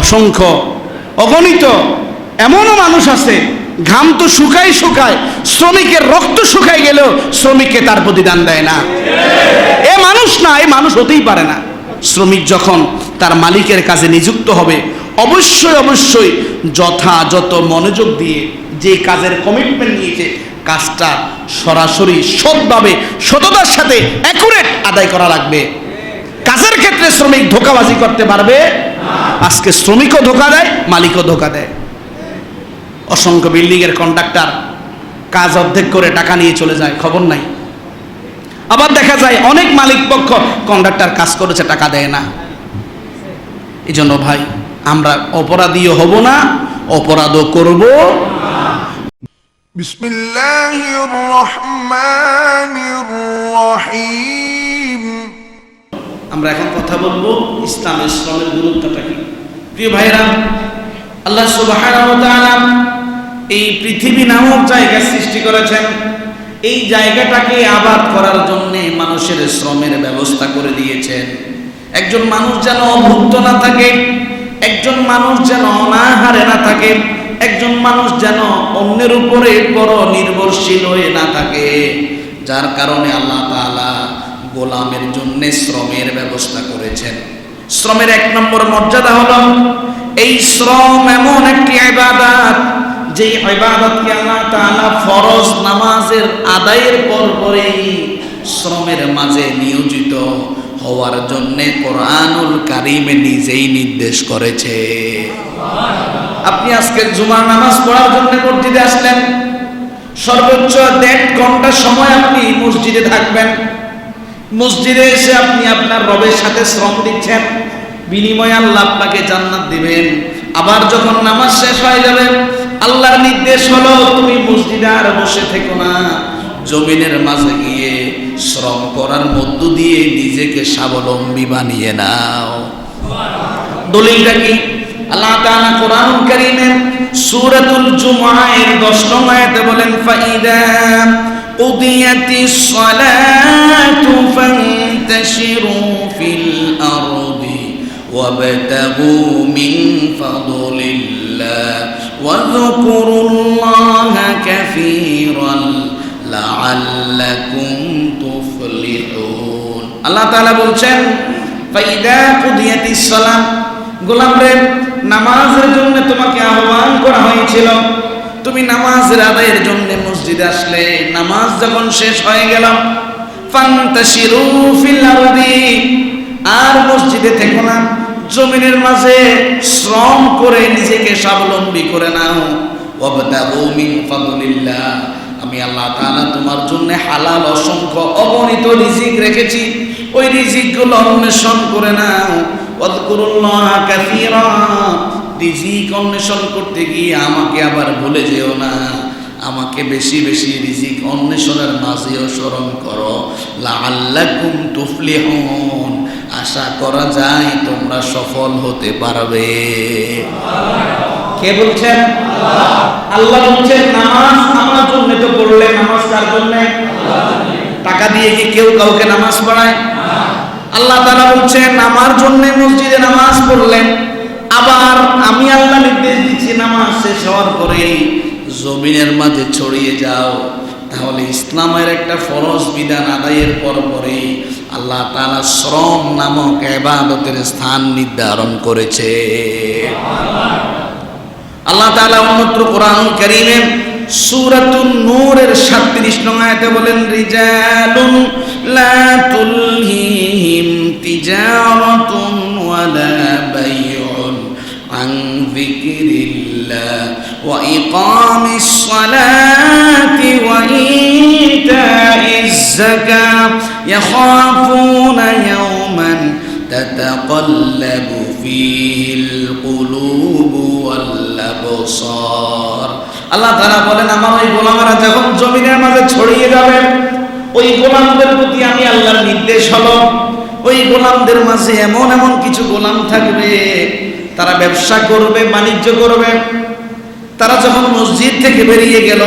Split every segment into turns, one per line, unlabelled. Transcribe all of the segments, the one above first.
অসংখ্য, অগণিত। এমনও মানুষ আছে, ঘাম তো শুকায় শুকায়, শ্রমিকের রক্ত শুকায় গেলেও শ্রমিককে তার প্রতিদান দেয় না। এ মানুষ না, এ মানুষ হতেই পারে না। শ্রমিক যখন তার মালিকের কাজে নিযুক্ত হবে, অবশ্যই অবশ্যই যথাযথ মনোযোগ দিয়ে যে কাজের কমিটমেন্ট নিয়েছে, কাজটা সরাসরি সৎভাবে, সততার সাথে অ্যাকুরেট আদায় করা লাগবে। কাজের ক্ষেত্রে শ্রমিক ধোকাবাজি করতে পারবে আজকে শ্রমিকও ধোকা দেয়, মালিকও ধোকা দেয়। অসংখ্য বিল্ডিংয়ের কন্ট্রাক্টর কাজ অর্ধেক করে টাকা নিয়ে চলে যায়, খবর নাই। আবার দেখা যায় অনেক মালিক পক্ষ কন্ট্রাক্টর কাজ করেছে, টাকা দেয় না। এই জন্য ভাই, আমরা অপরাধীও হব না, অপরাধও করব।
বিসমিল্লাহির রহমানির রহিম।
আমরা এখন কথা বলব ইসলাম ইসলামের গুরুত্বটা কি? প্রিয় ভাইরা আল্লাহ ওয়া এই পৃথিবী নামক জায়গা সৃষ্টি করেছেন। এই জায়গাটাকে আবাদ করার জন্য মানুষের শ্রমের ব্যবস্থা করে দিয়েছেন। একজন মানুষ যেন অভুক্ত না থাকে, একজন মানুষ যেন অনাহারে না থাকে, একজন মানুষ যেন অন্যের উপরে বড় নির্ভরশীল হয়ে না থাকে। যার কারণে আল্লাহ তাআলা গোলামের জন্য শ্রমের ব্যবস্থা করেছেন। শ্রমের এক নম্বর মর্যাদা হলো, এই শ্রম এমন একটি ইবাদত যে ইবাদতকে আল্লাহ তাআলা ফরজ নামাজের আদায়ের পর পরেই শ্রমের মাঝে নিয়োজিত হওয়ার জন্য কোরআনুল কারিমে নিজেই নির্দেশ করেছে। আপনি আজকে জুমার নামাজ পড়ার জন্য মসজিদে আসলেন, সর্বোচ্চ দেড় ঘণ্টা সময় আপনি মসজিদে থাকবেন। মসজিদে এসে আপনি আপনার রবের সাথে শ্রম দিচ্ছেন, বিনিময়ে আল্লাহ আপনাকে জান্নাত দিবেন। আবার যখন নামাজ শেষ হয়ে যাবে, আল্লাহর নির্দেশ হলো, তুমি মসজিদে আর বসে থেকো না। জমিনের মাঝে গিয়ে শ্রম করার মধ্য দিয়ে নিজেকে স্বাবলম্বী বানিয়ে নাও। দলিলটা কি? আল্লাহ তাআলা কোরআন কারীমে সূরাতুল জুমআর 10 নং আয়াতে বলেন, ফাইদা উদিয়াতিস সালাতু ফান্তাশিরু ফিল আরদি ওয়াবতাগু মিন ফাদলিল্লাহ ওয়াযকুরুল্লাহা কাসীরান লাআল্লাকুম তুফলিহুন আল্লাহ তাআলা বলছেন ফাইদা কুদিয়াতিস সালাম গোলাম রে নামাজের জন্য তোমাকে আহ্বান করা হয়েছিল তুমি নামাজের আদায়ের জন্য মসজিদে আসলে, নামাজ যখন শেষ হয়ে গেল ফান্তাশিরু ফিল আরদি, আর মসজিদে থেকো না, জমিনের মাঝে শ্রম করে নিজেকে স্বাবলম্বী করে নাও। ওয়াবতাগু মিন ফাদলিল্লাহ, আমি আল্লাহ তাআলা তোমার জন্য হালাল, অসংখ্য, অগণিত রিজিক রেখেছি। ওই রিজিকগুলো অন্বেষণ করে নাও। ওয়াদকুরুল্লাহ কাসীরা রিজিক অন্বেষণ করতে গিয়ে আমাকে আবার ভুলে যেও না। আমাকে বেশি বেশি রিজিক অন্বেষণের মাঝেও স্মরণ করো। লাআল্লাকুম তুফলিহুন। আশা করা যায় তোমরা সফল হতে পারবে। কে বলছেন? আল্লাহ বলছেন, নামাজ আমার জন্য তো পড়লে নামাজ কার জন্য? টাকা দিয়ে কি কেউ কাউকে নামাজ পড়ায়? আল্লাহ তারা বলছেন, আমার জন্য মসজিদে নামাজ পড়লেন। আবার আমি আল্লাহ নির্দেশ দিচ্ছি, নামাজ শেষ হওয়ার পরেই জমিনের মাঝে ছড়িয়ে যাও। তাহলে ইসলামের একটা ফরজ বিধান আদায়ের পর পরেই আল্লাহ তাআলা শ্রম নামক ইবাদতের স্থান নির্ধারণ করেছে। আল্লাহ তাআলা অন্যত্র কোরআন কারীমে সূরাতুন নূরের 37 নং আয়াতে বলেন, রিজালুন লা তুলহিহিম তিজারাতুন ওয়ালা বাইউন আন যিকরিল্লাহ ওয়া ইকামিস সালাতি ওয়া ইতাইজ যাকাত ইয়াখাফুনা ইয়াওমান تتقلب فيه القلوب والأبصار আল্লাহ তাআলা বলেন আমার ওই গোলামেরা যখন জমিনের মাঝে ছড়িয়ে যাবে ওই গোলামদের প্রতি আমি আল্লাহর নির্দেশ হলো ওই গোলামদের মাঝে এমন এমন কিছু গোলাম থাকবে, তারা ব্যবসা করবে, বাণিজ্য করবে। তারা যখন মসজিদ থেকে বেরিয়ে গেল,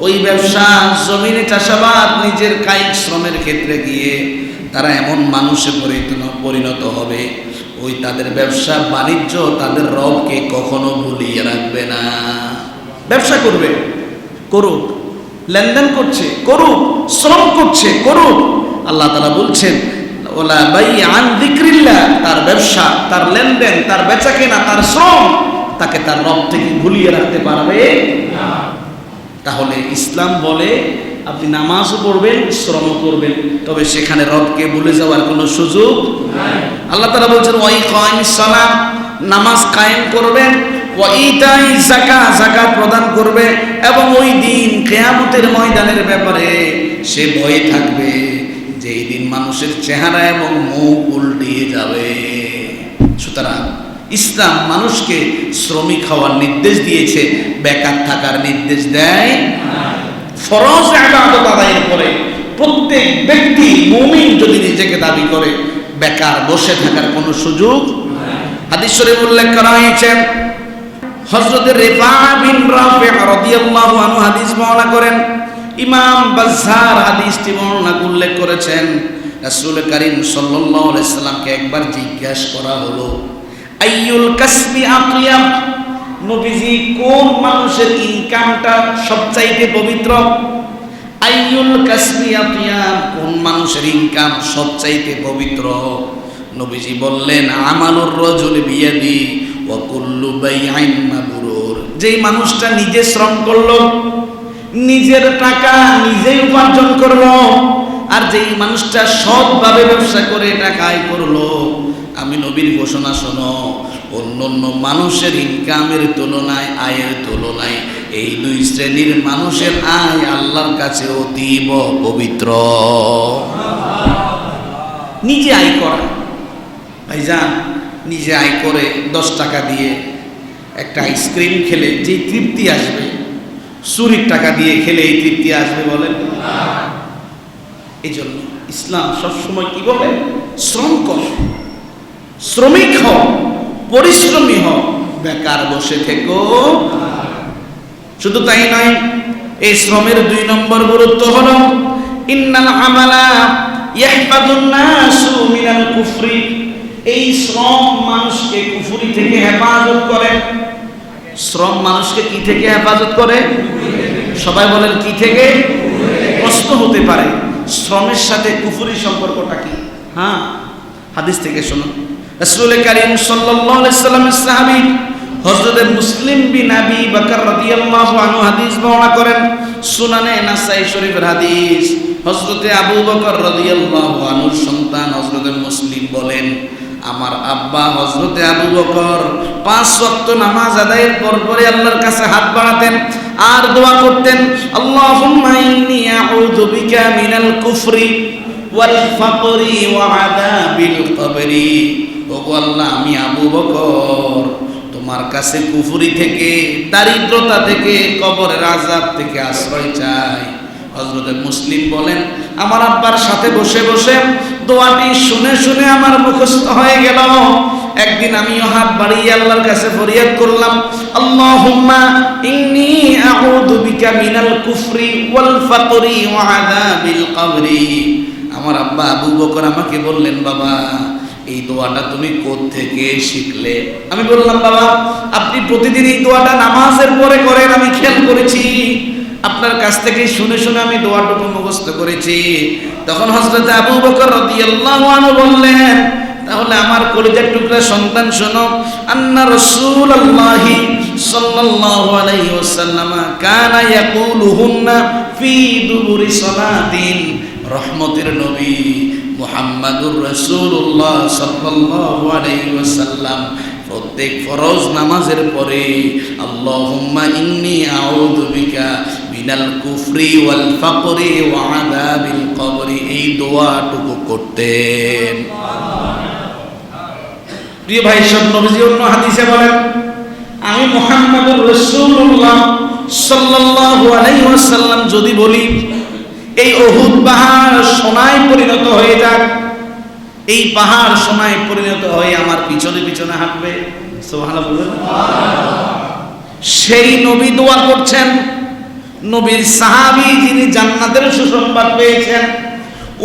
ওই ব্যবসা, জমিনে চাষাবাদ, নিজের কায়িক শ্রমের ক্ষেত্রে গিয়ে তারা এমন মানুষে পরিণত হবে। ওই তাদের ব্যবসা, বাণিজ্য তাদের রবকে কখনো ভুলিয়ে রাখবে না। ব্যবসা করবে, করুক। লেনদেন করছে, করুক। শ্রম করছে, করুক। আল্লাহ তারা বলছেন ওলা বাই আন দিক্রিল্লা তার ব্যবসা, তার লেনদেন, তার বেচা কেনা তার শ্রম, তাকে তার রব থেকে ভুলিয়ে রাখতে পারবে তাহলে ইসলাম বলে আপনি নামাজও পড়বেন শ্রম করবেন, তবে সেখানে রবকে ভুলে যাওয়ার কোনো সুযোগ আল্লাহ তারা বলছেন ওই কয়েন সালাম নামাজ কায়েম করবেন ওইটাই জাকা জাকা প্রদান করবে, এবং ওই দিন কেয়ামতের ময়দানের ব্যাপারে সে ভয়ে থাকবে। যে এই দিন মানুষের চেহারা এবং মুখ উল্টিয়ে যাবে। সুতরাং ইসলাম মানুষকে শ্রমিক হওয়ার নির্দেশ দিয়েছে, বেকার থাকার নির্দেশ দেয় ফরজ ইবাদত আদায়ের পরে প্রত্যেক ব্যক্তি মুমিন যদি নিজেকে দাবি করে, বেকার বসে থাকার কোনো সুযোগ হাদিস শরীফ উল্লেখ করা হয়েছে, হযরত রিফা বিন রাফি রাদিয়াল্লাহু আনহু হাদিস বর্ণনা করেন ইমাম বাজ্জার হাদিসটি বর্ণনা, উল্লেখ করেছেন, রাসূল করিম সাল্লামকে একবার জিজ্ঞাসা করা হলো, আইয়ুল কাসবি আকিয়াম নবীজি, কোন মানুষের ইনকামটা সবচাইতে পবিত্র? আইয়ুল কাসবি আকিয়াম কোন মানুষের ইনকাম সবচাইতে পবিত্র? নবীজি বললেন আমানুর রজুল বিয়াদি ওয়া কুল্লু বাইআইন মাবরুর। যেই মানুষটা নিজে শ্রম করল নিজের টাকা নিজেই উপার্জন করল, আর যেই মানুষটা সৎভাবে ব্যবসা করে টাকা আয় করল, আমি নবীর ঘোষণা শোনো অন্য অন্য মানুষের ইনকামের তুলনায়, আয়ের তুলনায় এই দুই শ্রেণির মানুষের আয় আল্লাহর কাছে অতীব পবিত্র। নিজে আয় করা। ভাইজান, নিজে আয় করে দশ টাকা দিয়ে একটা আইসক্রিম খেলে যে তৃপ্তি আসবে চুরির টাকা দিয়ে খেলে এই তৃপ্তি আসবে বলেন? এই জন্য ইসলাম সবসময় কি বলে? শ্রম কর। শ্রমিক হও, পরিশ্রমী হও, বেকার বসে থেকো। শুধু তাই নয়, এই শ্রমের দুই নম্বর গুরুত্ব হলো, ইন্নাল আমালা ইয়াহফাদুন নাসু মিনাল কুফরি। এই শ্রম মানুষকে কুফরি থেকে হেফাজত করে। শ্রম মানুষকে কি থেকে হেফাজত করে? সবাই বলেন, কি থেকে? প্রশ্ন হতে পারে। শ্রমের সাথে কুফুরি সম্পর্কটা কি? হ্যাঁ হাদিস থেকে শুনুন। সাল্লাল্লাহু আলাইহি সাল্লামের সাহাবী হযরত মুসলিম বিন আবি বকর রাদিয়াল্লাহু আনহু হাদিস বর্ণনা করেন, সুনানে নাসাই শরীফের হাদিস। হযরত আবু বকর রাদিয়াল্লাহু আনহুর সন্তান হযরত মুসলিম বলেন আমার আব্বা হজরতে আবু বকর পাঁচ ওয়াক্ত নামাজ আদায়ের পর পরে আল্লাহর কাছে হাত বাড়াতেন আর দোয়া করতেন, আল্লাহুম্মা ইন্নী আউযু বিকা মিনাল কুফরি ওয়াল ফাকরি ওয়া আযাবিল কবরি। ওগো আল্লাহ, আমি আবু বকর, তোমার কাছে কুফরি থেকে, দারিদ্রতা থেকে, কবরের আযাব থেকে আশ্রয় চাই। হজরতে মুসলিম বলেন, আমার আব্বার সাথে বসে বসে দোয়াটি শুনে শুনে আমার মুখস্থ হয়ে গেল। একদিন আমিও হাত বাড়িয়ে আল্লাহর কাছে ফরিয়াদ করলাম, আল্লাহুম্মা ইন্নী আউযু বিকা মিনাল কুফরি ওয়াল ফাকরি ওয়া আযাবিল কবরি। আমার আব্বা আবু বকর আমাকে বললেন, বাবা, এই দোয়াটা তুমি থেকে শিখলে? আমি বললাম, বাবা, আপনি প্রতিদিন এই দোয়াটা নামাজের পরে করেন, আমি খেয়াল করেছি। আপনার কাছ থেকে শুনে শুনে আমি দোয়াটুকু মুখস্থ করেছি। তখন হযরত আবু বকর বললেন, তাহলে আমার কলিজার টুকরা সন্তান শোনো। আন্না রাসূলুল্লাহি সাল্লাল্লাহু আলাইহি ওয়াসাল্লাম কানা ইয়াকুলুহুন্না ফি দুবুরি সালাতিন। রহমতের নবী মুহাম্মাদুর রাসূলুল্লাহ সাল্লাল্লাহু আলাইহি ওয়াসাল্লাম প্রত্যেক ফরজ নামাজের পরে, আল্লাহুম্মা ইন্নী আউযু বিকা মিনাল কুফরি ওয়াল ফাকরি ওয়া আযাবিল কবরি, এই দোয়াটুকু করতেন। প্রিয় ভাই, সব অন্য হাদিসে বলেন, আমি মুহাম্মাদুর রাসূলুল্লাহ সাল্লাল্লাহু আলাইহি ওয়াসাল্লাম যদি বলি, এই অহুদ পাহাড় সোনায় পরিণত হয়ে যাক, এই পাহাড় সোনায় পরিণত হয়ে আমার পিছনে পিছনে হাঁটবে, সুবহানাল্লাহ। বলবেন সেই নবী দোয়া করছেন নবীর সাহাবি যিনি জান্নাতের সুসংবাদ পেয়েছেন,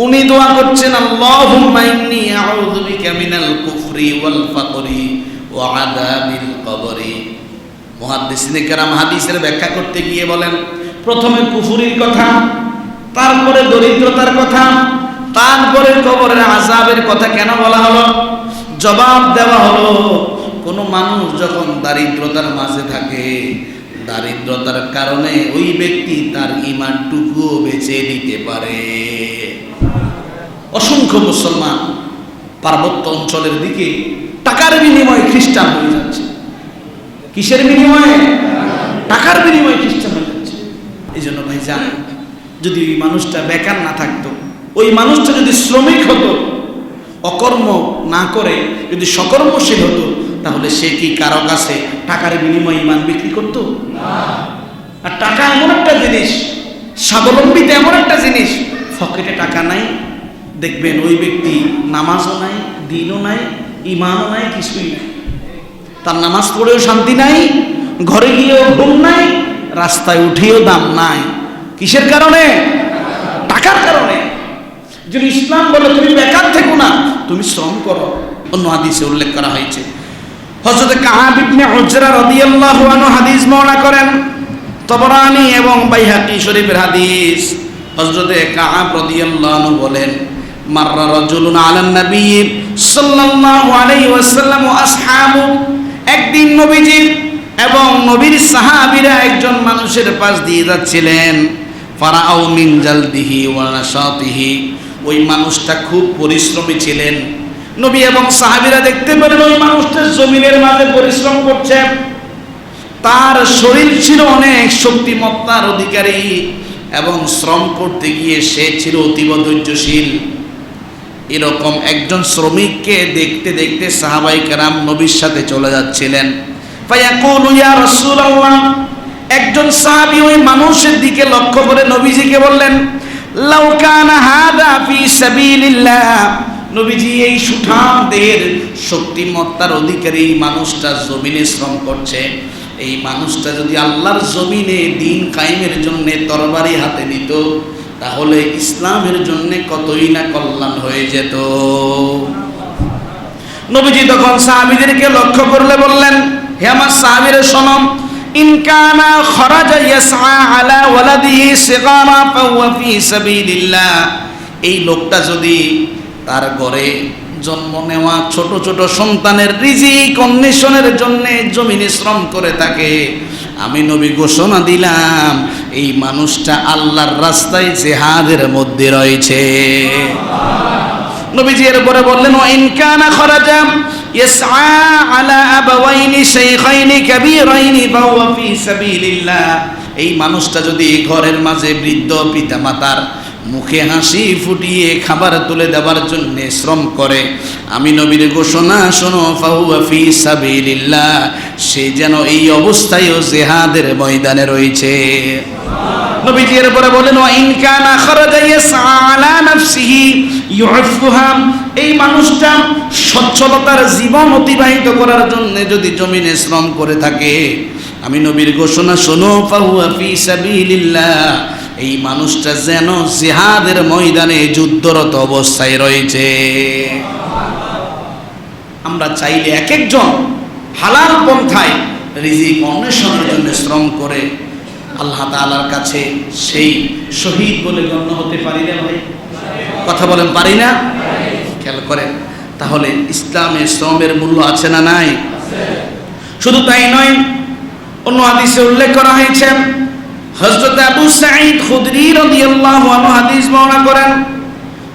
উনি দোয়া করছেন, আল্লাহুম্মা ইন্নী আউযু বিকা মিনাল কুফরি ওয়াল ফাকরি ওয়া আযাবিল কবরি। মুহাদ্দিসিনে কেরাম হাদিসের ব্যাখ্যা করতে গিয়ে বলেন, প্রথমে কুফুরির কথা, তারপরে দরিদ্রতার কথা, তারপরে কবরের আযাবের কথা কেন বলা হলো? জবাব দেওয়া হলো, কোনো মানুষ যখন দারিদ্রতার মাঝে থাকে দারিদ্রতার কারণে ওই ব্যক্তি তার ইমানটুকুও বেঁচে দিতে পারে। অসংখ্য মুসলমান পার্বত্য অঞ্চলের দিকে টাকার বিনিময়ে খ্রিস্টান হয়ে যাচ্ছে। কিসের বিনিময়ে? টাকার বিনিময়ে খ্রিস্টান হয়ে যাচ্ছে। এই জন্য ভাই জান যদি ওই মানুষটা বেকার না থাকতো, ওই মানুষটা যদি শ্রমিক হতো, অকর্ম না করে, যদি সকর্মশীল হতো তাহলে সে কি কারও কাছে টাকার বিনিময়ে ইমান বিক্রি করতো? আর টাকা এমন একটা জিনিস, স্বাবলম্বিতা এমন একটা জিনিস, ফকেটে টাকা নাই, দেখবেন ওই ব্যক্তি নামাজও নাই, দিনও নাই ইমানও নাই, কিছুই তার নামাজ পড়েও শান্তি নাই, ঘরে গিয়েও ঘুম নাই, রাস্তায় উঠেও দাম নাই। কিসের কারণে? টাকার কারণে। যদি ইসলাম বলে তুমি বেকার থেকো না, তুমি শ্রম করো। অন্য হাদিসে উল্লেখ করা হয়েছে হযরত কাহাব ইবনে উজরা রাদিয়াল্লাহু আনহু হাদিস বর্ণনা করেন, তবরানি এবং বাইহাকি শরীফের হাদিস। হযরতে কাহাব রাদিয়াল্লাহু আনহু বলেন, মাররা রাজুলুন আলান নবী সাল্লাল্লাহু আলাইহি ওয়াসাল্লাম আসহাবু। একদিন নবীজি এবং নবীর সাহাবীরা একজন মানুষের পাশ দিয়ে যাচ্ছিলেন। ফারাউ মিন জালদিহি ওয়া নাশাতিহি। ওই মানুষটা খুব পরিশ্রমী ছিলেন। নবী এবং সাহাবিরা দেখতে পেলেন ওই মানুষটা জমিনের মাঝে পরিশ্রম করছে। তার শরীর ছিল অনেক শক্তিমত্তার অধিকারী এবং শ্রম করতে গিয়ে সে ছিল অতীব ধৈর্যশীল। এরকম একজন শ্রমিককে দেখতে দেখতে সাহাবাই কেরাম নবীর সাথে চলে যাচ্ছিলেন। একজন সাহাবী ওই মানুষের দিকে লক্ষ্য করে নবীজিকে বললেন, লাউ কানা হাদা ফি সাবিলিল্লাহ। নবীজি এই সুঠাম দেহের শক্তিমত্তার অধিকারী এই মানুষটা জমিনে শ্রম করছে। এই মানুষটা যদি আল্লাহর জমিনে দিন কায়েমের জন্য তরবারি হাতে নিত, তাহলে ইসলামের জন্য কতই না কল্যাণ হয়ে যেত। নবীজি তখন সাহাবীদেরকে লক্ষ্য করলে বললেন, হে আমার সাহাবীর সনম ইন কানা খরাজা ইয়াসআ আলা ওয়ালাদিহি সিগারা ফাহুয়া ফি সাবিলিল্লাহ। এই লোকটা যদি তার ঘরে জন্ম নেওয়া ছোট ছোট সন্তানের রিজিক অন্বেষণের জন্য জমিনে শ্রম করে থাকে। আমি নবী ঘোষণা দিলাম, এই মানুষটা আল্লাহর রাস্তায় জেহাদের মধ্যে রয়েছে। নবীজি এরপরে বললেন, ওয়া ইন কানা খরাজা ইয়াসআ আলা আবাওয়াইনি শাইখাইনি কাবীরাইনি ফাহুয়া ফি সাবিলিল্লাহ। এই মানুষটা যদি ঘরের মাঝে বৃদ্ধ পিতামাতার মুখে হাসি ফুটিয়ে খাবার তুলে দেওয়ার জন্য শ্রম করে। আমি নবীর ঘোষণা, শোনো, ফাহুয়া ফি সাবিলিল্লাহ, সে যেন এই অবস্থায়ও জেহাদের ময়দানে রয়েছে। নবীজি এরপরে বলেন, ওয়া ইন কানা খারাজা ইয়াসআ আলা নাফসিহি ইউফুহা এই মানুষটা সচ্ছলতার জীবন অতিবাহিত করার জন্য যদি জমিনে শ্রম করে থাকে। আমি নবীর ঘোষণা, শোনো, ফাহুয়া ফি সাবিলিল্লাহ এই মানুষটা যেন জিহাদের ময়দানে যুদ্ধরত অবস্থায় রয়েছে। আমরা চাইলে এক একজন হালাল পন্থায় রিজিক অন্বেষণের জন্য শ্রম করে আল্লাহ তাআলার কাছে সেই শহীদ বলে গণ্য হতে পারি না ভাই? কথা বলেন পারি না? খেয়াল করেন, তাহলে ইসলামে শ্রমের মূল্য আছে না নাই? শুধু তাই নয়, অন্য হাদিসে উল্লেখ করা হয়েছে হযরত আবু সাঈদ খুদরি রাদিয়াল্লাহু আনহু হাদিস বর্ণনা করেন।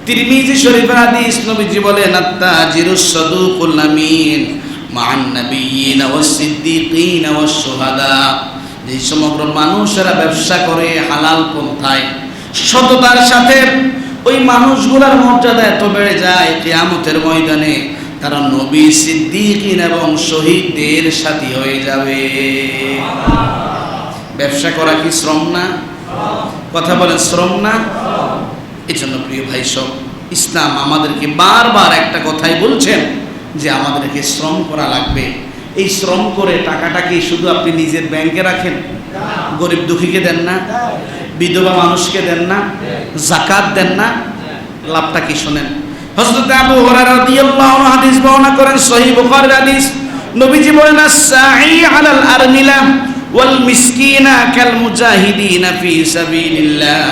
তিরমিজি শরীফের হাদিস নবীজি বলেন আত্তাজিরুস সাদুকুল আমিন মান নাবিয়িন ওয়াস সিদ্দিকিন ওয়াস শুহাদা। যে সমগ্র মানুষেরা ব্যবসা করে হালাল পন্থায়, সততার সাথে ওই মানুষগুলোর মর্যাদা এত বেড়ে যায় কিয়ামতের ময়দানে, তারা নবী সিদ্দিকিন এবং শহীদদের সাথী হয়ে যাবে। ব্যবসা করা কি শ্রম না? কথা বলেন, শ্রম না? এই জন্য প্রিয় ভাই সব ইসলাম আমাদেরকে বারবার একটা কথাই বলছেন যে আমাদেরকে শ্রম করা লাগবে। এই শ্রম করে টাকাটা কি শুধু আপনি নিজের ব্যাংকে রাখেন? গরিব দুঃখীকে দেন না? বিধবা মানুষকে দেন না? জাকাত দেন না? লাভটা কি শোনেন? হযরত আবু হুরায়রা রাদিয়াল্লাহু হাদিস বর্ণনা করেন, সহিহ বুখারীর হাদিস, নবীজি বলেন, আস-সাঈ আলাল আরমিলা। ওয়াল মিসকিনা কাল মুজাহিদিনা ফি সাবিলিল্লাহ,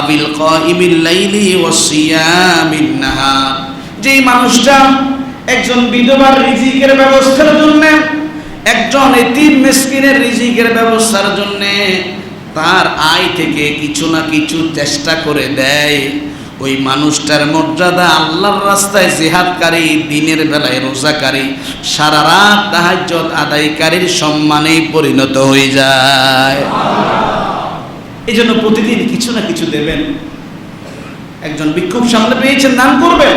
আবিল কাইমিল লাইলি ওয়াস সিয়ামিন নাহার। যেই মানুষটা একজন বিধবার রিজিকের ব্যবস্থার জন্য, একজন এতিম মিসকিনের রিজিকের ব্যবস্থার জন্য তার আয় থেকে কিছু না কিছু চেষ্টা করে দেয়। ওই মানুষটার মর্যাদা আল্লাহর রাস্তায় জেহাদকারী, দিনের বেলায় রোজাকারী, সারা রাত তাহাজ্জত আদায়কারীর সম্মানে পরিণত হয়ে যায়। এই জন্য প্রতিদিন কিছু না কিছু দেবেন। একজন বিক্ষোভ সামনে পেয়েছেন, দান করবেন।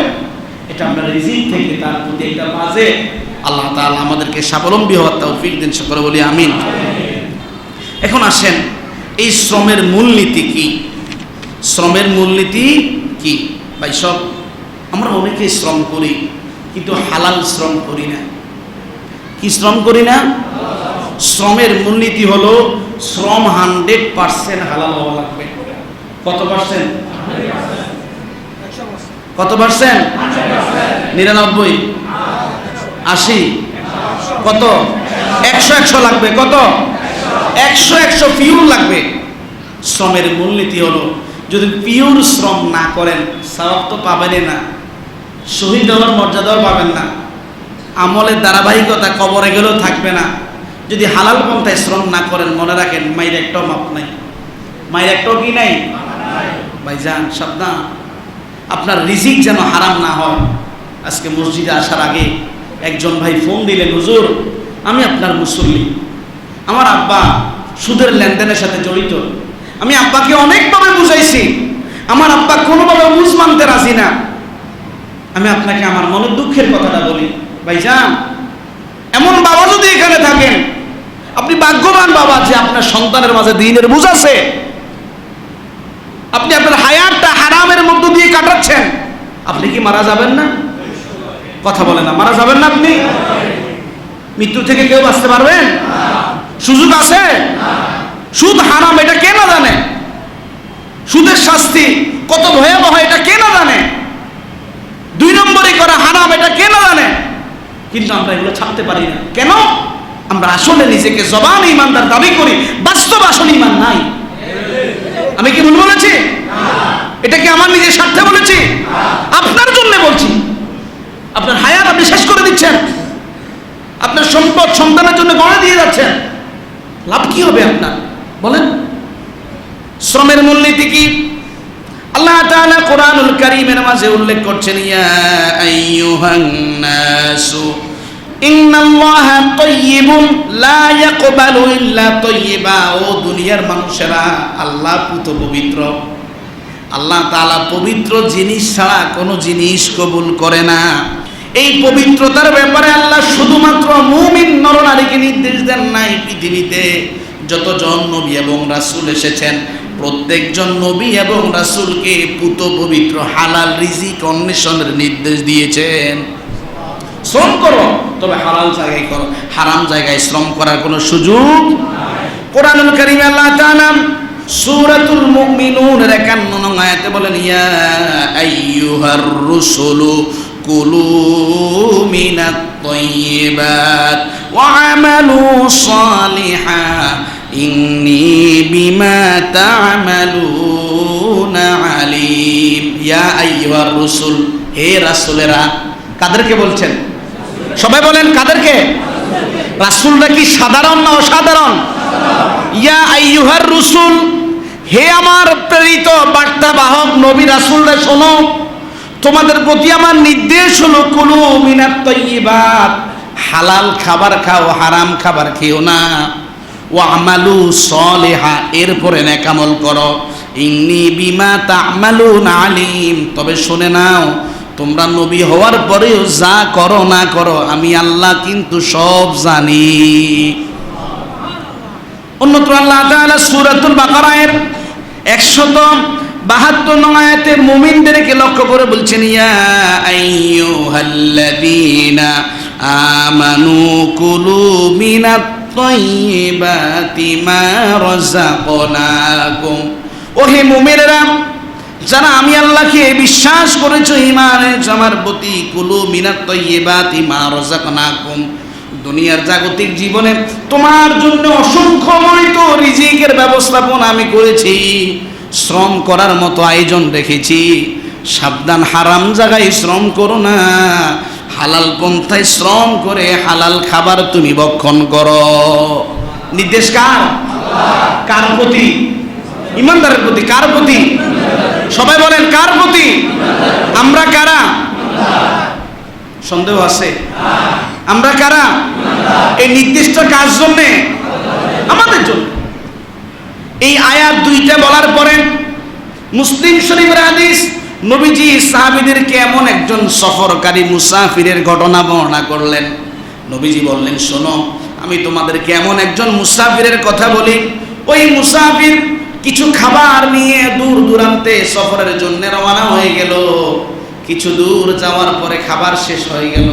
এটা আমরা রিজিক থেকে তার প্রতি একটা মাঝে আল্লাহ তাআলা আমাদেরকে স্বাবলম্বী হওয়ার তৌফিক দিন, সকলে বলি আমিন। এখন আসেন, এই শ্রমের মূলনীতি কি? শ্রমের মূলনীতি কি? ভাই সব আমরা অনেকে শ্রম করি, কিন্তু হালাল শ্রম করি না। কি শ্রম করি না? শ্রমের মূলনীতি হলো, শ্রম হান্ড্রেড পার্সেন্ট হালাল হওয়া লাগবে। কত পার্সেন্ট? কত পার্সেন্ট? নিরানব্বই। আশি। কত? একশো একশো লাগবে। কত? একশো একশো পিওর লাগবে। শ্রমের মূলনীতি হলো যদি পিওর শ্রম না করেন সওয়াব তো পাবেনই না। শহীদ হওয়ার মর্যাদাও পাবেন না। আমলের ধারাবাহিকতা কবরে গেলেও থাকবে না। যদি হালাল পন্থায় শ্রম না করেন, মনে রাখেন, মায়ের একটাও মাপ নাই। মায়ের একটাও কি নাই? ভাই যান সাবধান। আপনার রিজিক যেন হারাম না হয়। আজকে মসজিদে আসার আগে একজন ভাই ফোন দিলেন, হুজুর, আমি আপনার মুসল্লি। আমার আব্বা সুদের লেনদেনের সাথে জড়িত। আমি আব্বাকে অনেকভাবে বুঝাইছি। আমার আব্বা কোনোভাবে বুঝ মানতে রাজি না। আমি আপনাকে আমার মনের দুঃখের কথাটা বলি। ভাইজান, এমন বাবা যদি এখানে থাকেন, আপনি ভাগ্যবান বাবা যে আপনার সন্তানের মাঝে দিনের বুঝ আছে। আপনি আপনার হায়াতটা হারামের মধ্য দিয়ে কাটাচ্ছেন। আপনি কি মারা যাবেন না? কথা বলে না, মারা যাবেন না আপনি? মৃত্যু থেকে কেউ বাঁচতে পারবেন? সুযোগ আছে? সুদ হারাম, এটা কে না জানে? সুদের শাস্তি কত ভয়াবহ, এটা কে না জানে? দুই নম্বরই করা হারাম, এটা কে না জানে? কিন্তু আমরা এগুলো ছাড়তে পারি না। কেন? আমরা আসলে নিজেকে জবান ইমানদার দাবি করি, বাস্তব আসলে ইমান নাই। আমি কি ভুল বলেছি? এটা কি আমার নিজের স্বার্থে বলেছি? আপনার জন্য বলছি। আপনার হায়াত আপনি শেষ করে দিচ্ছেন। আপনার সম্পদ সন্তানের জন্য গড়ে দিয়ে যাচ্ছেন। লাভ কি হবে আপনার? বলেন, শ্রমের মূলনীতি কি? আল্লাহ তাআলা কোরআনুল কারীমের মাঝে উল্লেখ করছেন, ইয়া আইয়ুহান নাসু, ইন্নাল্লাহা তাইয়্যিবুন, লা ইয়াকবালু ইল্লা তাইয়্যিবা। ও দুনিয়ার মানুষেরা, আল্লাহ পুত পবিত্র আল্লাহ তাআলা পবিত্র জিনিস ছাড়া কোনো জিনিস কবুল করে না। এই পবিত্রতার ব্যাপারে আল্লাহ শুধুমাত্র মুমিন নরনারীকে নির্দেশ দেন নাই পৃথিবীতে। যতজন নবী এবং রাসূল এসেছেন, প্রত্যেকজন নবী এবং রাসূলকে পুত পবিত্র হালাল রিজিক অন্বেষণের নির্দেশ দিয়েছেন। শ্রম করো, তবে হালাল জায়গায় করো, হারাম জায়গায় শ্রম করার কোনো সুযোগ কোরআনুল কারীম আল্লাহ তাআলা সূরাতুল মুমিনুন এর 51 নং বলেন, ইয়া আইয়ুহার রুসুলু কুলু মিনাত তাইয়্যিবাত ওয়া আমালু সালিহা ইন্নী বিমা তা'মালুনা আলিম। ইয়া আইয়ুহার রুসুল, হে রাসূলেরা, কাদেরকে বলছেন? সবাই বলেন, কাদেরকে? রাসূলরা কি সাধারণ অসাধারণ? ইয়া আইয়ুহার রুসুল, হে আমার প্রেরিত বার্তা বাহক নবী রাসূলরা, শোনো, তোমাদের প্রতি আমার নির্দেশ হলো, কুলু তাইয়্যিবাত হালাল খাবার খাও, হারাম খাবার খেও না। ও আমালু সলেহা, এরপরে নেকামল করো। ইন্নি বিমা তা'মালুন আলিম, তবে শুনে নাও, তোমরা নবী হওয়ার পরেও যা করো না করো, আমি আল্লাহ কিন্তু সব জানি। অন্যত্র আল্লাহ তাআলা সূরাতুল বাকারায়ের 172 নং আয়াতে মুমিনদেরকে লক্ষ্য করে বলছেন, ইয়া আইয়ুহাল্লাযীনা আমানু কুলু মিনাত তাইয়্যিবাতি মা রাযাকনাকুম ও হে মুমিনেরা, যারা আমি আল্লাহকে বিশ্বাস করেছ ইমান আমার প্রতি কুলু মিনাত তাইয়্যিবাতি মা রাযাকনাকুম। দুনিয়ার জাগতিক জীবনে তোমার জন্য অসংখ্যময় তো রিজিকের ব্যবস্থাপনা আমি করেছি, শ্রম করার মতো আয়োজন রেখেছি। সাবধান হারাম জায়গায় শ্রম করো না। হালাল পন্থায় শ্রম করে হালাল খাবার তুমি ভক্ষণ করো। নির্দেশ কার? কার প্রতি? ইমানদারের প্রতি, কার প্রতি? সবাই বলেন, কার প্রতি? আমরা কারা? সন্দেহ আছে? আমরা কারা? এই নির্দিষ্ট কাজ জন্যে? আমাদের জন্য। এই আয়াত দুইটা বলার পরে মুসলিম শরীফের হাদিস নবীজি সাহাবীদেরকে এমন একজন সফরকারী মুসাফিরের ঘটনা বর্ণনা করলেন। নবীজি বললেন, শোনো, আমি তোমাদেরকে এমন একজন মুসাফিরের কথা বলি। ওই মুসাফির কিছু খাবার নিয়ে দূর দূরান্তে সফরের জন্য রওনা হয়ে গেল। কিছু দূর যাওয়ার পরে খাবার শেষ হয়ে গেল।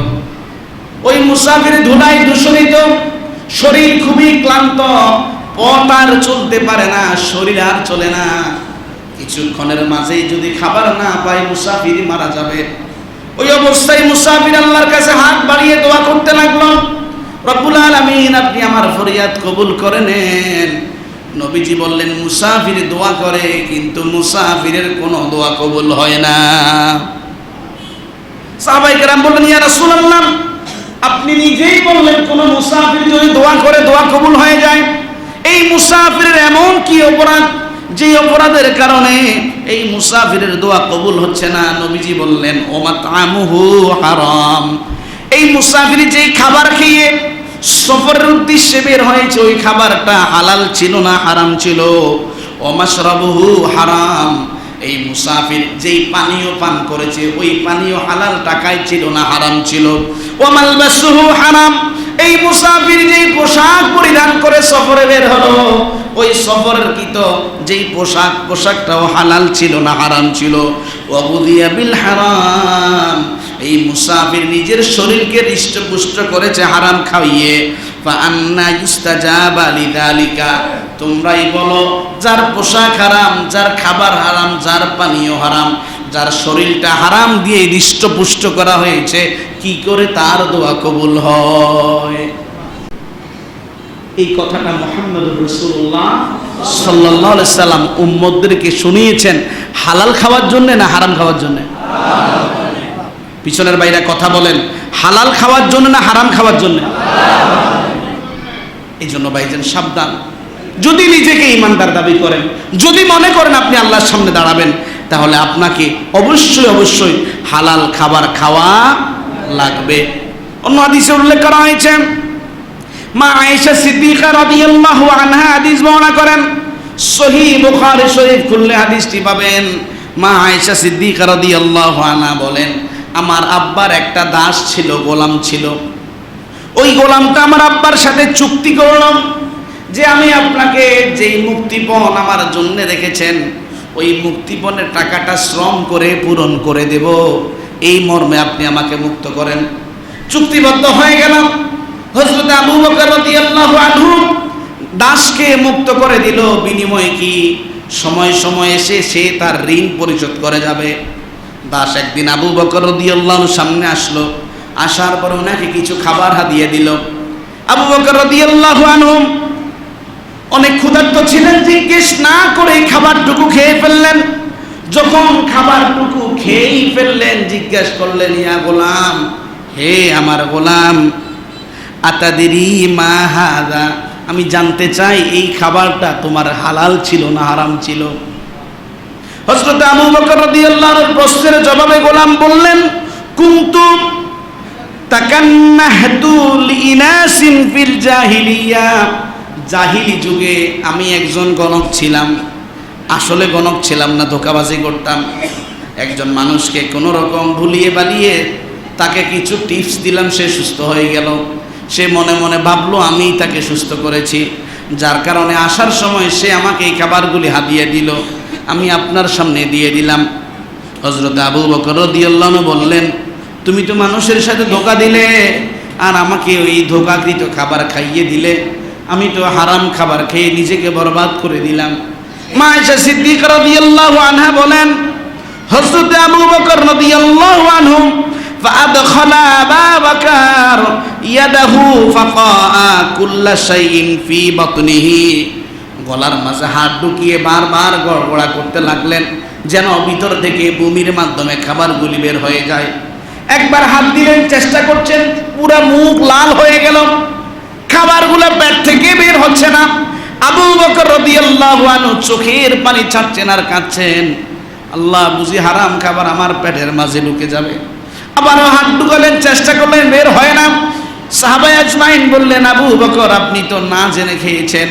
ওই মুসাফির ধুলাই দূষণিত, শরীর খুবই ক্লান্ত, পথ আর চলতে পারে না, শরীর আর চলে না। কিছুক্ষণের মাঝেই যদি খাবার না পায় মুসাফির মারা যাবে। ওই অবস্থায় মুসাফির আল্লাহর কাছে হাত বাড়িয়ে দোয়া করতে লাগল, রব্বুল আলামিন, আপনি আমার ফরিয়াদ কবুল করে নেন। নবীজি বললেন, মুসাফির দোয়া করে, কিন্তু মুসাফিরের কোনো দোয়া কবুল হয় না। সাহাবাই কেরাম বললেন, ইয়া রাসূলুল্লাহ, আপনি নিজেই বললেন কোন মুসাফির যদি দোয়া করে, দোয়া কবুল হয়ে যায়। এই মুসাফিরের এমন কি অপরাধ যে অপরাধের কারণে এই মুসাফিরের দোয়া কবুল হচ্ছে না, নবীজি বললেন ওমাতামুহু হারাম। এই মুসাফির যেই খাবার খেয়ে সফরের উদ্দেশ্যে বের হয়েছে, ওই খাবারটা হালাল ছিল না, হারাম ছিল? ওমাশরাবুহু হারাম। এই মুসাফির যেই পানীয় পান করেছে, ওই পানীয় হালাল টাকায় ছিল না, হারাম ছিল? ওমাল বাসুহু হারাম। এই মুসাফির যেই পোশাক পরিধান করে সফরে বের হলো, ওই সফরের কিত যেই পোশাক, পোশাকটাও হালাল ছিল না হারাম ছিল? ওয়াবুদিয়া বিল হারাম। এই মুসাফির নিজের শরীরকে হৃষ্টপুষ্ট করেছে হারাম খাইয়ে। আন্না ইস্তাজাবা লিদালিকা। তোমরাই বলো, যার পোশাক হারাম, যার খাবার হারাম, যার পানীয় হারাম যার শরীরটা হারাম দিয়ে হৃষ্টপুষ্ট করা হয়েছে, কি করে তার দোয়া কবুল হয়? এই কথাটা মোহাম্মদ রসুল্লাহ সাল্লাহ সাল্লাম উম্মদদেরকে শুনিয়েছেন, হালাল খাওয়ার জন্যে না হারাম খাওয়ার জন্যে? পিছনের বাইরে কথা বলেন, হালাল খাওয়ার জন্য না হারাম খাওয়ার জন্য? এই জন্য ভাইজান সাবধান। যদি নিজেকে ইমানদার দাবি করেন, যদি মনে করেন আপনি আল্লাহর সামনে দাঁড়াবেন তাহলে আপনাকে অবশ্যই অবশ্যই হালাল খাবার খাওয়া লাগবে। অন্য হাদিসে উল্লেখ করা হয়েছে, মা আয়েশা সিদ্দিকা রাদিয়াল্লাহু আনহা হাদিস বর্ণনা করেন সহি বুখারী শরীফ খুললে হাদিসটি পাবেন। মা আয়েশা সিদ্দিকা রাদিয়াল্লাহু আনহা বলেন, আমার আব্বার একটা দাস ছিল, গোলাম ছিল। ওই গোলামটা আমার আব্বার সাথে চুক্তি করলাম যে আমি আপনাকে যেই মুক্তিপণ আমার জন্য রেখেছেন ওই মুক্তিপণের টাকাটা শ্রম করে পূরণ করে দেব। এই মর্মে আপনি আমাকে মুক্ত করেন। চুক্তিবদ্ধ হয়ে গেলাম। হজরত আবু বকর রাদিয়াল্লাহু আনহু দাসকে মুক্ত করে দিল। বিনিময়ে কি? সময় সময় এসে সে তার ঋণ পরিশোধ করে যাবে। দাস একদিন আবু বকর রাদিয়াল্লাহু সামনে আসলো। আসার পর ওনাকে কিছু খাবার হাদিয়ে দিল। আবু বকর রাদিয়াল্লাহু আনহু অনেক ক্ষুধার্ত ছিলেন, জিজ্ঞেস না করে খাবারটুকু খেয়ে ফেললেন। যখন খাবারটুকু খেয়েই ফেললেন, জিজ্ঞেস করলেন, ইয়া গোলাম, হে আমার গোলাম, আতাদেরি মা হাদা, আমি জানতে চাই এই খাবারটা তোমার হালাল ছিল না হারাম ছিল? হযরত আবু বকর রাদিয়াল্লাহু প্রশ্নের জবাবে গোলাম বললেন কুনতুম তাকান্নাহতুল ইনাসিন ফিল জাহিলিয়া জাহিলি যুগে আমি একজন গণক ছিলাম। আসলে গণক ছিলাম না, ধোকাবাজি করতাম। একজন মানুষকে কোনো রকম ভুলিয়ে বালিয়ে তাকে কিছু টিপস দিলাম, সে সুস্থ হয়ে গেল। সে মনে মনে ভাবলো, আমিই তাকে সুস্থ করেছি। যার কারণে আসার সময় সে আমাকে এই খাবারগুলি হাতিয়ে দিল। আমি আপনার সামনে দিয়ে দিলাম। হজরত আবু বকর দিয়াল্লাহ বললেন, তুমি তো মানুষের সাথে ধোকা দিলে, আর আমাকে ওই ধোকাকৃত খাবার খাইয়ে দিলে। আমি তো হারাম খাবার খেয়ে নিজেকে বরবাদ করে দিলাম মা আয়েশা সিদ্দিক রাদিয়াল্লাহু আনহা বলেন হযরত আবু বকর রাদিয়াল্লাহু আনহু فأدخل أبا بكر يده فقاء كل شيء في بطنه গলার মাঝে হাত ঢুকিয়ে বারবার গড়গড়া করতে লাগলেন যেন ভিতর থেকে বমির মাধ্যমে খাবারগুলি বের হয়ে যায় একবার হাত দিলেন চেষ্টা করছেন পুরা মুখ লাল হয়ে গেল খাবারগুলো পেট থেকে বের হচ্ছে না। আবু বকর রাদিয়াল্লাহু আনহু চোখের পানি ছাড়ছেন আর কাঁদছেন। আল্লাহ বুঝি হারাম খাবার আমার পেটের মাঝে ঢুকে যাবে। আবারও হাত ঢুকালেন, চেষ্টা করলেন, বের হয় না। সাহাবাই আজমাইন বললেন, আবু বকর, আপনি তো না জেনে খেয়েছেন।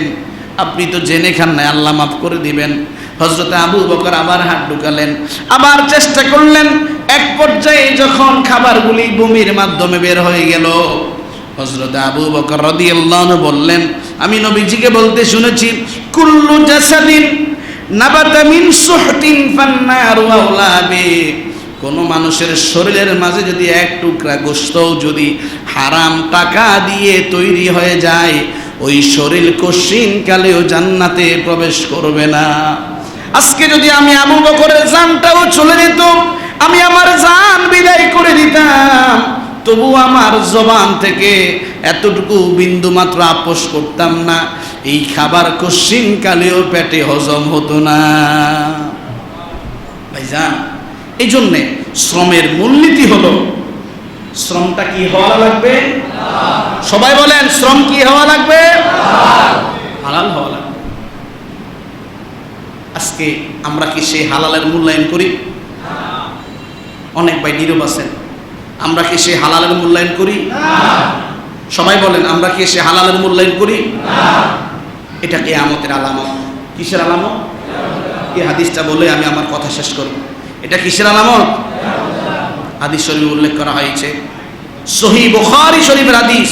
আপনি তো জেনে খান নাই, আল্লাহ মাফ করে দিবেন। হজরতে আবু বকর আবার হাত ঢুকালেন, আবার চেষ্টা করলেন। এক পর্যায়ে যখন খাবারগুলি বমির মাধ্যমে বের হয়ে গেল হজরত আবু বকর রাদিয়াল্লাহু বললেন, আমি নবীজিকে বলতে শুনেছি, কুল্লু জাসাদিন নাবাতা মিন সুহতিন ফান্নারু আওলা বে কোন মানুষের শরীরের মাঝে যদি এক টুকরা গোস্তও যদি হারাম টাকা দিয়ে তৈরি হয়ে যায়, ওই শরীর কশিন কালেও জান্নাতে প্রবেশ করবে না। আজকে যদি আমি আবু বকরের জানটাও চলে যেত, আমি আমার জান বিদায় করে দিতাম। তবু আমার জবান থেকে এতটুকু বিন্দু মাত্র আপোষ করতাম না। এই খাবার কশিন কালেও পেটে হজম হতো না। ভাইজান এই জন্যে শ্রমের মূলনীতি হলো, শ্রমটা কি হওয়া লাগবে? সবাই বলেন, শ্রম কি হওয়া লাগবে? হালাল হওয়া লাগবে। আজকে আমরা কি সেই হালালের মূল্যায়ন করি? অনেক ভাই নীরব আছেন। আমরা কি সে হালালের মূল্যায়ন করি? সবাই বলেন, আমরা কি সে হালালের মূল্যায়ন করি? এটা কে আমতের আলামত। কিসের আলামত? এই হাদিসটা বলে আমি আমার কথা শেষ করব। এটা কিসের আলামত? হাদিস শরীফে উল্লেখ করা হয়েছে। সহি বুখারী শরীফের হাদিস।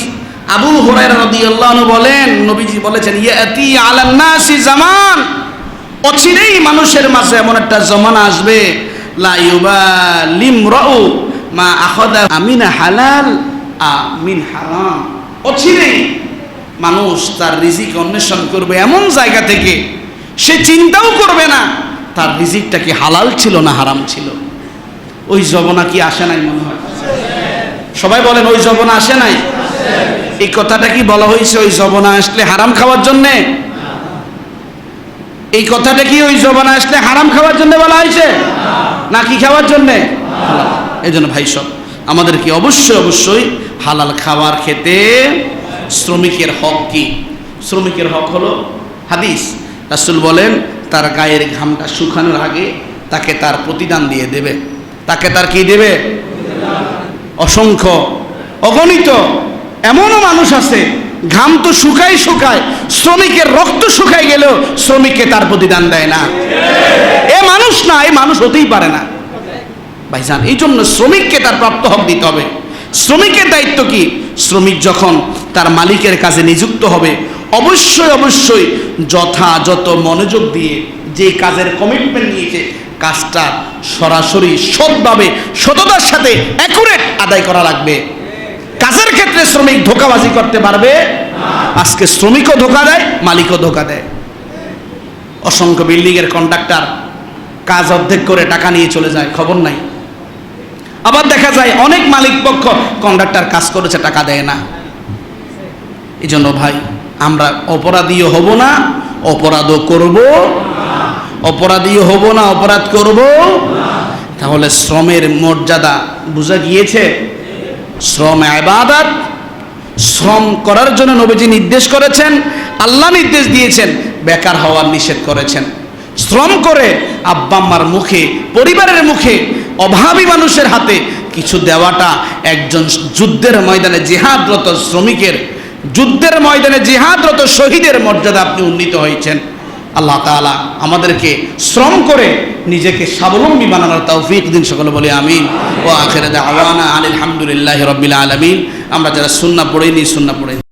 আবু হুরায়রা রাদিয়াল্লাহু আনহু বলেন, নবীজি বলেছেন, ইয়াতি আলান নাসি জামান। অচিরেই মানুষের মাঝে এমন একটা জমানা আসবে, লা ইউবালিম রাউ মা আখাদা আমিনা হালাল আমিন হারাম। অচিরেই মানুষ তার রিজিক অন্বেষণ করবে এমন জায়গা থেকে, সে চিন্তাও করবে না তার রিজিকটা কি হালাল ছিল না হারাম ছিল। ওই জবনা কি আসে নাই মনে হয়? সবাই বলেন, ওই জবনা আসে নাই? এই কথাটা কি বলা হয়েছে, ওই জবনা আসলে হারাম খাওয়ার জন্যে? এই কথাটা কি ওই জবানা আসলে হারাম খাওয়ার জন্য বলা হয়েছে? না কি খাওয়ার জন্যে? এই জন্য ভাই সব, আমাদেরকে অবশ্যই অবশ্যই হালাল খাবার খেতে শ্রমিকের হক কি? শ্রমিকের হক হলো হাদিস। রাসুল বলেন, তার গায়ের ঘামটা শুকানোর আগে তাকে তার প্রতিদান দিয়ে দেবে। তাকে তার কি দেবে? অসংখ্য, অগণিত, এমনও মানুষ আছে, ঘাম তো শুকায় শুকায়, শ্রমিকের রক্ত শুকায় গেলেও শ্রমিককে তার প্রতিদান দেয় না। এ মানুষ না, এ মানুষ হতেই পারে না। ভাইজান এই জন্য শ্রমিককে তার প্রাপ্ত হক দিতে হবে। শ্রমিকের দায়িত্ব কি? শ্রমিক যখন তার মালিকের কাজে নিযুক্ত হবে, অবশ্যই অবশ্যই যথাযথ মনোযোগ দিয়ে যে কাজের কমিটমেন্ট নিয়েছে, কাজটা সরাসরি সৎভাবে, সততার সাথে অ্যাকুরেট আদায় করা লাগবে। কাজের ক্ষেত্রে শ্রমিক ধোকাবাজি করতে পারবে, আজকে শ্রমিকও ধোকা দেয়, মালিকও ধোকা দেয়। অসংখ্য বিল্ডিংয়ের কন্ট্রাক্টর কাজ অর্ধেক করে টাকা নিয়ে চলে যায়, খবর নাই। আবার দেখা যায় অনেক মালিক পক্ষ কন্ট্রাক্টর কাজ করেছে, টাকা দেয় না। এই জন্য ভাই, আমরা অপরাধীও হব না, অপরাধও করব। অপরাধীও হব না, অপরাধ করব। তাহলে শ্রমের মর্যাদা বোঝা গিয়েছে? শ্রম আবাদাত, শ্রম করার জন্য নবীজি নির্দেশ করেছেন, আল্লাহ নির্দেশ দিয়েছেন, বেকার হওয়ার নিষেধ করেছেন। শ্রম করে আব্বা আম্মার মুখে, পরিবারের মুখে অভাবী মানুষের হাতে কিছু দেওয়াটা একজন যুদ্ধের ময়দানে জেহাদরত শ্রমিকের, যুদ্ধের ময়দানে জেহাদরত শহীদের মর্যাদা আপনি উন্নীত হয়েছেন। আল্লাহ তাআলা আমাদেরকে শ্রম করে নিজেকে স্বাবলম্বী বানানোর তৌফিক দিন সকলে বলে আমিন। ও আখেরে আলহামদুলিল্লাহ রবিল আলমিন। আমরা যারা সুন্না পড়েনি সুন্না পড়ে